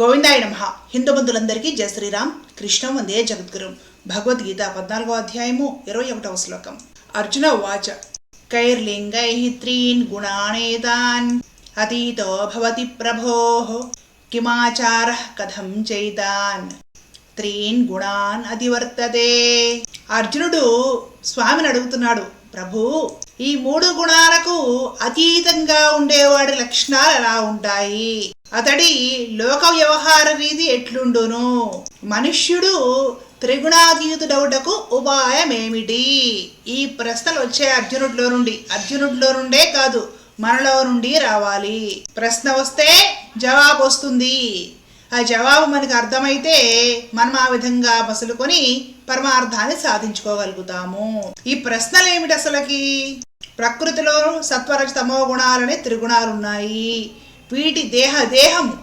గోవిందాయ నమ హిందూ బంధులందరికీ జయ శ్రీరామ్. కృష్ణ వందే జగద్గురు. భగవద్గీత పద్నాలుగో అధ్యాయము ఇరవై ఒకటవ శ్లోకం. అర్జున వాచ కైర్లింగై త్రీన్ గుణానేతాన్ అతీతో భవతి ప్రభో కిమాచార కథం చైతాన్. త్రీన్ గుణాన్ అతివర్తతే. అర్జునుడు స్వామిని అడుగుతున్నాడు ప్రభు ఈ మూడు గుణాలకు అతీతంగా ఉండేవాడి లక్షణాలు ఎలా ఉంటాయి? అతడి లోక వ్యవహార రీతి ఎట్లుండును? మనుష్యుడు త్రిగుణాతీతుడవుటకు ఉపాయమేమిటి? ఈ ప్రశ్నలు వచ్చే అర్జునుడిలో నుండి అర్జునుడిలో నుండే కాదు మనలో నుండి రావాలి. ప్రశ్న వస్తే జవాబు వస్తుంది ఆ జవాబు మనకు అర్థమైతే మనం ఆ విధంగా మసులుకొని పరమార్థాన్ని సాధించుకోగలుగుతాము. ఈ ప్రశ్నలు ఏమిటి అసలుకి? ప్రకృతిలో సత్వరజతమో గుణాలనే త్రిగుణాలు ఉన్నాయి వీటి దేహ దేహము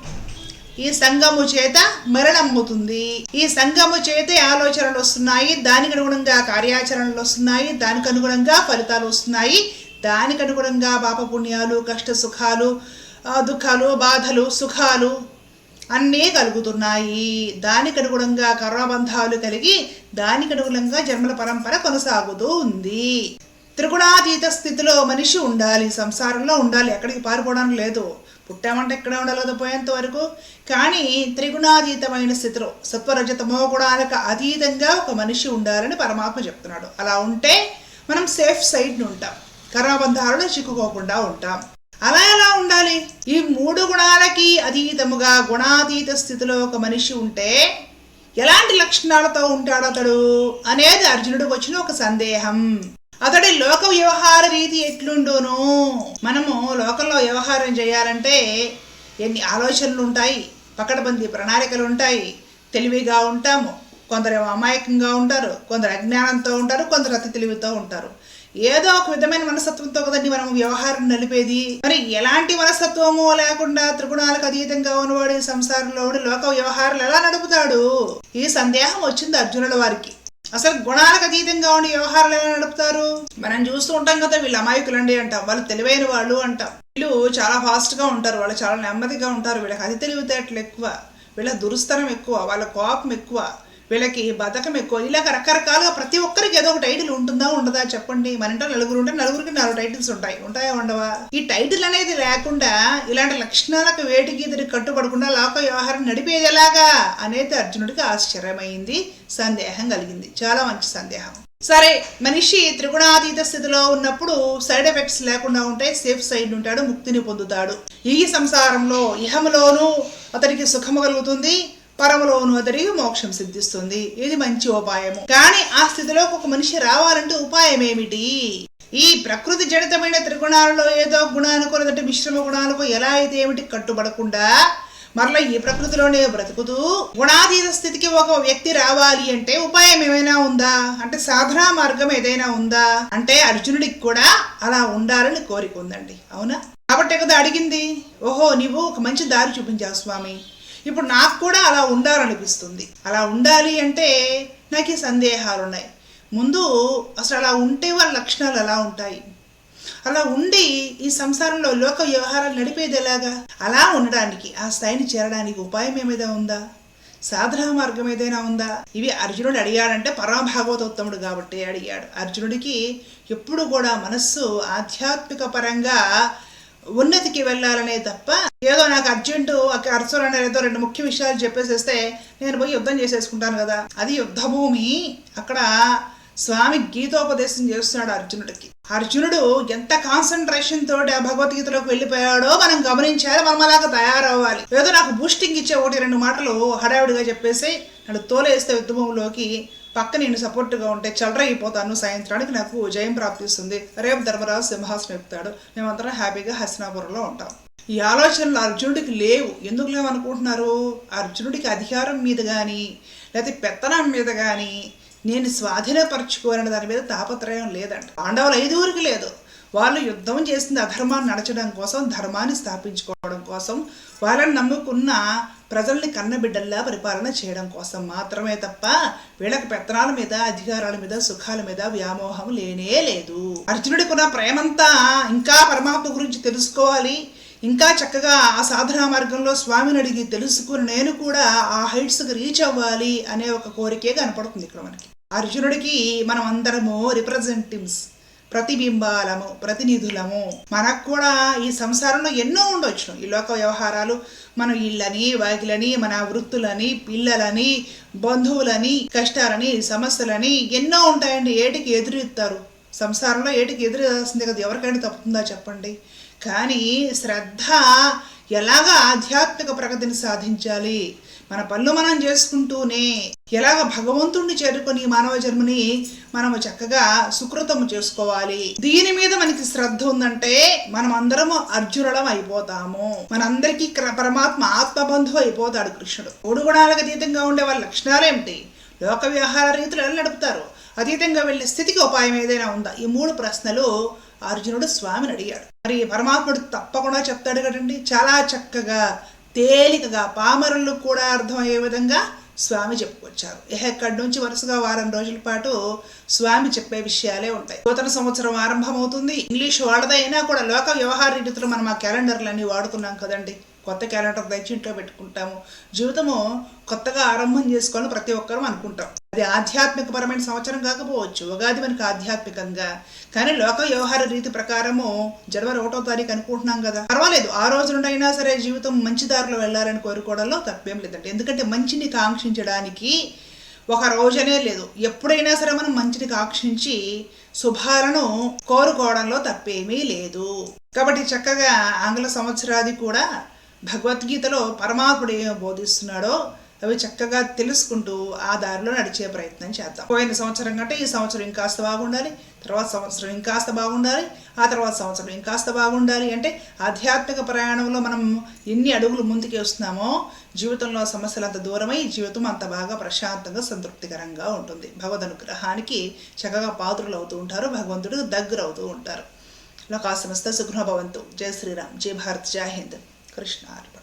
ఈ సంగము చేత మరణమవుతుంది. ఈ సంగము చేతే ఆలోచనలు వస్తున్నాయి దానికి అనుగుణంగా కార్యాచరణలు వస్తున్నాయి దానికి అనుగుణంగా ఫలితాలు వస్తున్నాయి దానికి అనుగుణంగా పాపపుణ్యాలు కష్ట సుఖాలు దుఃఖాలు బాధలు సుఖాలు అన్నీ కలుగుతున్నాయి. దానికి అనుగుణంగా కర్మబంధాలు కలిగి దానికి అనుగుణంగా జన్మల పరంపర కొనసాగుతూ ఉంది. త్రిగుణాతీత స్థితిలో మనిషి ఉండాలి సంసారంలో ఉండాలి ఎక్కడికి పారిపోవడం లేదు. పుట్టామంటే ఇక్కడే ఉండలేదు పోయేంత వరకు. కానీ త్రిగుణాతీతమైన స్థితిలో సత్వరజతమో గుణాలకు అతీతంగా ఒక మనిషి ఉండాలని పరమాత్మ చెప్తున్నాడు. అలా ఉంటే మనం సేఫ్ సైడ్ని ఉంటాం. కర్మబంధాలను చిక్కుకోకుండా ఉంటాం. అలా ఎలా ఉండాలి? ఈ మూడు గుణాలకి అతీతముగా గుణాతీత స్థితిలో ఒక మనిషి ఉంటే ఎలాంటి లక్షణాలతో ఉంటాడు అతడు? అనేది అర్జునుడు వచ్చిన ఒక సందేహం. అతడి లోక వ్యవహార రీతి ఎట్లుండును? మనము లోకంలో వ్యవహారం చేయాలంటే ఎన్ని ఆలోచనలు ఉంటాయి పకడబందీ ప్రణాళికలు ఉంటాయి తెలివిగా ఉంటాము. కొందరు అమాయకంగా ఉంటారు కొందరు అజ్ఞానంతో ఉంటారు కొందరు అతి తెలివితో ఉంటారు. ఏదో ఒక విధమైన మనస్తత్వంతో కదండి మనం వ్యవహారం నలిపేది మరి ఎలాంటి మనస్తత్వము లేకుండా త్రిగుణాలకు అతీతంగా ఉన్నవాడు సంసారంలోని సంసారంలో లోక వ్యవహారాలు ఎలా నడుపుతాడు? ఈ సందేహం వచ్చింది అర్జునుల వారికి. అసలు గుణాలకు అతీతంగా ఉండి వ్యవహారాలు ఎలా నడుపుతారు? మనం చూస్తూ ఉంటాం కదా వీళ్ళు అమాయకులండి అంటాం వాళ్ళు తెలివైన వాళ్ళు అంటాం. వీళ్ళు చాలా ఫాస్ట్గా ఉంటారు వాళ్ళు చాలా నెమ్మదిగా ఉంటారు వీళ్ళకి అతి తెలివితేటలు ఎక్కువ వీళ్ళ దురుస్తనం ఎక్కువ వాళ్ళ కోపం ఎక్కువ. వీళ్ళకి బతకం ఎక్కువ ఇలా రకరకాలుగా ప్రతి ఒక్కరికి ఏదో ఒక టైటిల్ ఉంటుందా ఉండదా చెప్పండి. మన ఇంట్లో నలుగురు ఉంటే నలుగురికి నాలుగు టైటిల్స్ ఉంటాయి. ఉంటాయా ఉండవా? ఈ టైటిల్ అనేది లేకుండా ఇలాంటి లక్షణాలకు వేటికి ఇద్దరికి కట్టుబడకుండా లోక వ్యవహారం నడిపేది ఎలాగా అనేది అర్జునుడికి ఆశ్చర్యమైంది. సందేహం కలిగింది. చాలా మంచి సందేహం. సరే మనిషి త్రిగుణాతీత స్థితిలో ఉన్నప్పుడు సైడ్ ఎఫెక్ట్స్ లేకుండా ఉంటే సేఫ్ సైడ్ ఉంటాడు ముక్తిని పొందుతాడు. ఈ సంసారంలో ఇహములోనూ అతనికి సుఖము కలుగుతుంది. పరమలోను అతడికి మోక్షం సిద్ధిస్తుంది. ఇది మంచి ఉపాయము. కానీ ఆ స్థితిలోకి ఒక మనిషి రావాలంటే ఉపాయం ఏమిటి? ఈ ప్రకృతి జడితమైన త్రిగుణాలలో ఏదో గుణానికో లేదంటే మిశ్రమ గుణాలకు ఎలా అయితే ఏమిటి కట్టుబడకుండా మరలా ఈ ప్రకృతిలోనే బ్రతుకుతూ గుణాతీత స్థితికి ఒక వ్యక్తి రావాలి అంటే ఉపాయం ఏమైనా ఉందా? అంటే సాధనా మార్గం ఏదైనా ఉందా? అంటే అర్జునుడికి కూడా అలా ఉండాలని కోరిక ఉందండి. అవునా? కాబట్టి కదా అడిగింది. ఓహో నీవు ఒక మంచి దారి చూపించావు స్వామి. ఇప్పుడు నాకు కూడా అలా ఉండాలనిపిస్తుంది. అలా ఉండాలి అంటే నాకు ఈ సందేహాలు ఉన్నాయి ముందు అసలు అలా ఉంటే వాళ్ళ లక్షణాలు ఎలా ఉంటాయి. అలా ఉండి ఈ సంసారంలో లోక వ్యవహారాలు నడిపేది ఎలాగా? అలా ఉండడానికి ఆ స్థాయిని చేరడానికి ఉపాయం ఏమైనా ఉందా? సాధన మార్గం ఏదైనా ఉందా? ఇవి అర్జునుడు అడిగాడంటే పరమభాగవతోత్తముడు కాబట్టి అడిగాడు. అర్జునుడికి ఎప్పుడు కూడా మనస్సు ఆధ్యాత్మిక పరంగా ఉన్నతికి వెళ్ళాలనే తప్ప ఏదో నాకు అర్జెంటు అర్జున్ అనే ఏదో రెండు ముఖ్య విషయాలు చెప్పేసేస్తే నేను పోయి యుద్ధం చేసేసుకుంటాను కదా. అది యుద్ధభూమి. అక్కడ స్వామి గీతోపదేశం చేస్తున్నాడు అర్జునుడికి. అర్జునుడు ఎంత కాన్సన్ట్రేషన్ తోటి ఆ భగవద్గీతలోకి వెళ్ళిపోయాడో మనం గమనించాలి మనం అలాగా తయారవ్వాలి. ఏదో నాకు బూస్టింగ్ ఇచ్చే ఒకటి రెండు మాటలు హడావిడిగా చెప్పేసి నన్ను తోలేస్తే ఉద్యమంలోకి పక్క నేను సపోర్ట్గా ఉంటే చలరైపోతాను సాయంత్రానికి నాకు జయం ప్రాప్తిస్తుంది. రేపు ధర్మరాజు సింహాసనం ఎక్కుతాడు. మేమందరం హ్యాపీగా హస్నాపురంలో ఉంటాం. ఈ ఆలోచనలు అర్జునుడికి లేవు. ఎందుకు లేవనుకుంటున్నారు? అర్జునుడికి అధికారం మీద కానీ లేకపోతే పెత్తనం మీద కానీ నేను స్వాధీనపరచుకోవాలనే దాని మీద తాపత్రయం లేదంట. పాండవులు ఐదుగురికి లేదు. వాళ్ళు యుద్ధం చేసింది అధర్మాన్ని నడచడం కోసం ధర్మాన్ని స్థాపించుకోవడం కోసం వాళ్ళని నమ్ముకున్న ప్రజల్ని కన్నబిడ్డల్లా పరిపాలన చేయడం కోసం మాత్రమే తప్ప వీళ్ళకి పెత్తనాల మీద అధికారాల మీద సుఖాల మీద వ్యామోహం లేనే లేదు. అర్జునుడికి ఉన్న ప్రేమంతా ఇంకా పరమాత్మ గురించి తెలుసుకోవాలి. ఇంకా చక్కగా ఆ సాధనా మార్గంలో స్వామిని అడిగి తెలుసుకుని నేను కూడా ఆ హైట్స్కి రీచ్ అవ్వాలి అనే ఒక కోరికే కనపడుతుంది ఇక్కడ మనకి. అర్జునుడికి మనం అందరము రిప్రజెంటివ్స్ ప్రతిబింబాలము ప్రతినిధులము. మనకు కూడా ఈ సంసారంలో ఎన్నో ఉండొచ్చు. ఈ లోక వ్యవహారాలు మన ఇళ్ళని వాకిలని మన వృత్తులని పిల్లలని బంధువులని కష్టాలని సమస్యలని ఎన్నో ఉంటాయండి. ఏటికి ఎదురెత్తారు? సంసారంలో ఏటికి ఎదురేస్తుంది కదా? ఎవరికైనా తప్పుతుందా చెప్పండి? కానీ శ్రద్ధ ఎలాగ ఆధ్యాత్మిక ప్రగతిని సాధించాలి? మన పనులు మనం చేసుకుంటూనే ఎలాగ భగవంతుణ్ణి చేరుకొని మానవ జన్మని మనము చక్కగా సుకృతము చేసుకోవాలి? దీని మీద మనకి శ్రద్ధ ఉందంటే మనం అందరము అర్జునులం అయిపోతాము. మనందరికీ పరమాత్మ ఆత్మబంధువు అయిపోతాడు కృష్ణుడు. మూడు గుణాలకు అతీతంగా ఉండే వాళ్ళ లక్షణాలు ఏమిటి? లోక వ్యవహార రీతులు ఎలా నడుపుతారు? అతీతంగా వెళ్ళే స్థితికి ఉపాయం ఏదైనా ఉందా? ఈ మూడు ప్రశ్నలు అర్జునుడు స్వామిని అడిగాడు. మరి పరమాత్ముడు తప్పకుండా చెప్తాడు కదండి. చాలా చక్కగా తేలికగా పామరులు కూడా అర్థమయ్యే విధంగా స్వామి చెప్పుకొచ్చారు. ఎక్కడి నుంచి వరుసగా వారం రోజుల పాటు స్వామి చెప్పే విషయాలే ఉంటాయి. నూతన సంవత్సరం ఆరంభమవుతుంది. ఇంగ్లీష్ వాడదైనా కూడా లోక వ్యవహార రీతిలో మనం ఆ క్యాలెండర్లన్నీ వాడుతున్నాం కదండి. కొత్త క్యాలెండర్ తెచ్చి ఇంట్లో పెట్టుకుంటాము. జీవితము కొత్తగా ఆరంభం చేసుకోవాలని ప్రతి ఒక్కరూ అనుకుంటాం. అది ఆధ్యాత్మికపరమైన సంవత్సరం కాకపోవచ్చు ఉగాది మనకు ఆధ్యాత్మికంగా. కానీ లోక వ్యవహార రీతి ప్రకారము జనవరి ఒకటో తారీఖు అనుకుంటున్నాం కదా. పర్వాలేదు ఆ రోజు నుండి అయినా సరే జీవితం మంచి దారిలో వెళ్ళాలని కోరుకోవడంలో తప్పేం లేదండి. ఎందుకంటే మంచిని కాంక్షించడానికి ఒక రోజనే లేదు. ఎప్పుడైనా సరే మనం మంచిని కాక్షించి శుభాలను కోరుకోవడంలో తప్పేమీ లేదు. కాబట్టి చక్కగా ఆంగ్ల సంవత్సరాది కూడా భగవద్గీతలో పరమాత్ముడు ఏమి బోధిస్తున్నాడో అవి చక్కగా తెలుసుకుంటూ ఆ దారిలో నడిచే ప్రయత్నం చేద్దాం. పోయిన సంవత్సరం కంటే ఈ సంవత్సరం ఇంకాస్త బాగుండాలి తర్వాత సంవత్సరం ఇంకాస్త బాగుండాలి ఆ తర్వాత సంవత్సరం ఇంకాస్త బాగుండాలి అంటే ఆధ్యాత్మిక ప్రయాణంలో మనం ఎన్ని అడుగులు ముందుకు వస్తున్నామో జీవితంలో సమస్యలు అంత దూరమై జీవితం అంత బాగా ప్రశాంతంగా సంతృప్తికరంగా ఉంటుంది. భగవద్ అనుగ్రహానికి చక్కగా పాత్రలు అవుతూ ఉంటారు భగవంతుడు దగ్గర అవుతూ ఉంటారు. లోకా సమస్త సుఖభవంతు జయ శ్రీరామ్. జయ భారత్. జై హింద్. కృష్ణ అర్పణ